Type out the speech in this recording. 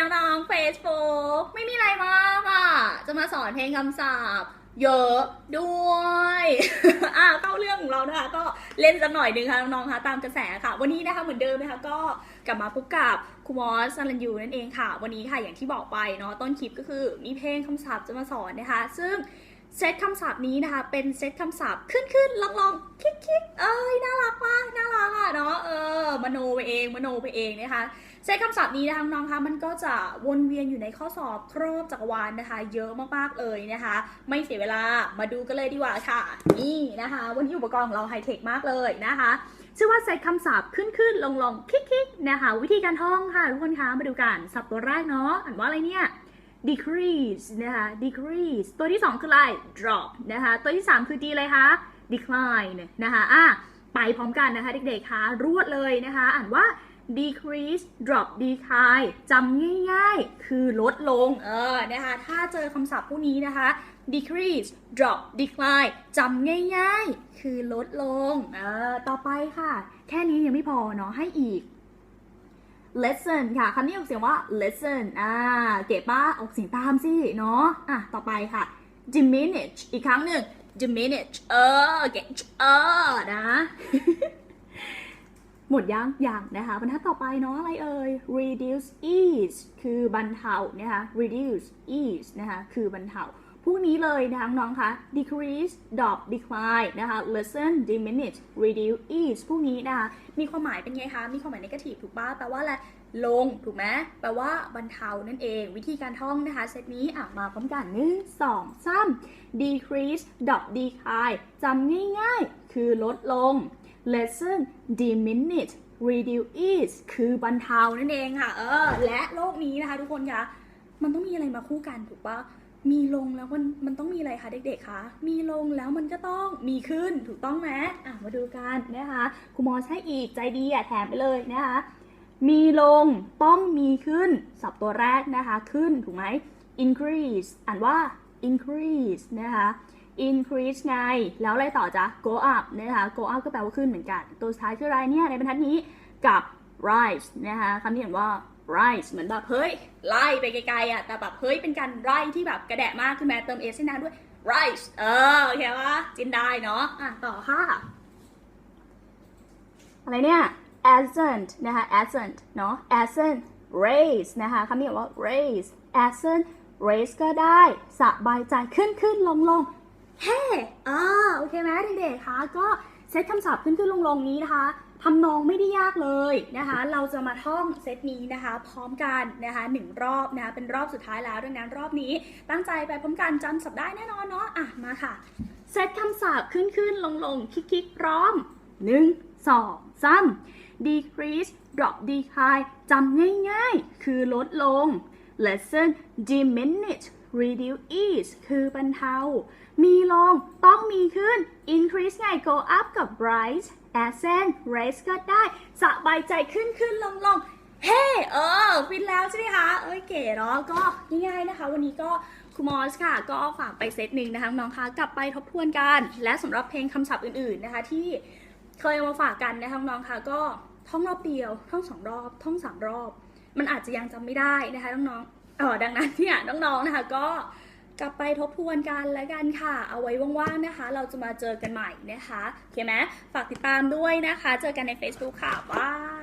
น้องๆ Facebook ไม่มีอะไรมากอะ จะมาสอนเพลงคำศัพท์เยอะด้วย อะเข้าเรื่องของเรานะคะ ก็เล่นสักหน่อยหนึ่งค่ะน้องๆคะตามกระแสค่ะ วันนี้นะคะเหมือนเดิมนะคะก็กลับมาพบกับครูมอสซันลันยูนั่นเองค่ะ วันนี้ค่ะอย่างที่บอกไปเนาะต้นคลิปก็คือมีเพลงคำศัพท์จะมาสอนนะคะ ซึ่งเซตคำศัพท์นี้นะคะ เป็นเซตคำศัพท์ขึ้นขึ้นลองลองคลิกคิกเอ้ยน่ารักมากน่ารักอะเนาะเออมโนไปเองมโนไปเองนะคะ ใช้คำศัพท์นี้นะคะน้องคะมันก็จะวนเวียนอยู่ในข้อสอบครอบจักรวาลนะคะ เยอะมากๆเลยนะคะ ไม่เสียเวลามาดูกันเลยดีกว่าค่ะ นี่นะคะ วันนี้อุปกรณ์ของเราไฮเทคมากเลยนะคะชื่อว่าเซตคำศัพท์ขึ้นขึ้นลงลงคลิกคลิกนะคะ วิธีการท่องค่ะทุกคนคะมาดูกันศัพท์ตัวแรกเนาะอ่านว่าอะไรเนี่ย decrease นะคะ decrease ตัวที่ 2 คืออะไร drop นะคะ ตัวที่ 3 คือ d อะไรคะ decline นะคะอะไปพร้อมกันนะคะเด็กๆคะรวดเลยนะคะ อ่านว่า decrease drop decline จำง่ายๆ คือลดลง เออ นะคะ ถ้าเจอคำศัพท์พวกนี้นะคะ decrease drop decline จำง่ายๆ คือลดลง เออ ต่อไปค่ะ แค่นี้ยังไม่พอเนาะ ให้อีก lesson ค่ะ คำนี้ออกเสียงว่า lesson อ่า เก็บป้าออกเสียงตามสิ เนาะ อะ ต่อไปค่ะ diminish อีกครั้งหนึ่ง diminish เออ เก็บเออ นะ หมดยังยังนะคะบรรทัดต่อไปเนาะอะไรเอ่ย reduce ease คือบรรเทานะคะ reduce ease นะคะคือบรรเทาพวกนี้เลยนะคะน้องๆคะ decrease drop decline นะคะ lessen diminish reduce ease พวกนี้นะคะมีความหมายเป็นไงคะ มีความหมาย negative ถูกป่ะแปลว่าอะไรลง ถูกไหมแปลว่าบรรเทานั่นเอง วิธีการท่องนะคะเซตนี้อะมาพร้อมกันหนึ่งสองสาม decrease drop decline จำง่ายๆ คือลดลง lessen diminish reduce คือบรรเทานั่นเองค่ะ เออ และโลกนี้นะคะทุกคนคะ มันต้องมีอะไรมาคู่กันถูกปะมีลงแล้วมันมันต้องมีอะไรคะเด็กๆ คะ มีลงแล้วมันก็ต้องมีขึ้นถูกต้องไหมอะมาดูกันนะคะครูมอใช้อีกใจดีอะแถมไปเลยนะคะ มีลงต้องมีขึ้นสับตัวแรกนะคะ ขึ้นถูกไหม increase อ่านว่า increase นะคะ increase ไง แล้วอะไรต่อจ๊ะ go up นะคะ go up ก็แปลว่าขึ้นเหมือนกัน ตัวสุดท้ายคืออะไรเนี่ย ในบรรทัดนี้กับ rise นะคะคำนี้เห็นว่า rise เหมือนแบบเฮ้ย ไล่ไปไกลๆอะแต่แบบเฮ้ยเป็นการไล่ที่แบบกระแดะมากขึ้นมาเติม s ให้นานด้วย rise เออโอเควะจินได้เนาะอะต่อค่ะ อะไรเนี่ย accent นะคะ accent เนาะ accent raise นะคะคำนี้บอกว่า raise accent raise ก็ได้สบายใจขึ้นขึ้นลงลง เฮ้อ่าโอเคไหมเด็กๆคะก็เซตคำศัพท์ขึ้นขึ้นลงลงนี้นะคะทำนองไม่ได้ยากเลยนะคะ เราจะมาท่องเซตนี้นะคะ พร้อมกันนะคะหนึ่งรอบนะคะเป็นรอบสุดท้ายแล้วดังนั้นรอบนี้ตั้งใจไปพร้อมกันจำสับได้แน่นอนเนาะอะมาค่ะ เซตคำศัพท์ขึ้นขึ้นลงลงคลิกคิกพร้อมหนึ่งสองสาม decrease drop decline จำง่ายๆ คือลดลง lessen diminish reduce ease คือบรรเทา มีลง ต้องมีขึ้น increase ไง go up กับ rise ascend raise ก็ได้ สบายใจขึ้นขึ้นลงลงเฮ้เออฟินแล้วใช่ไหมคะ เอ้ยเก๋เนาะก็ง่ายๆนะคะ วันนี้ก็คุณมอสค่ะ ก็ฝากไปเซตหนึ่งนะคะน้องคะกลับไปทบทวนกัน และสำหรับเพลงคำศัพท์อื่นๆนะคะ ที่เคยเอามาฝากกันนะคะน้องคะก็ท่องรอบเดียว ท่องสองรอบ ท่องสามรอบ มันอาจจะยังจำไม่ได้นะคะน้องๆ เออดังนั้นเนี่ยน้องๆนะคะก็กลับไปทบทวนกันแล้วกันค่ะ เอาไว้ว่างๆนะคะ เราจะมาเจอกันใหม่นะคะโอเคไหมฝากติดตามด้วยนะคะ เจอกันใน Facebook ค่ะบาย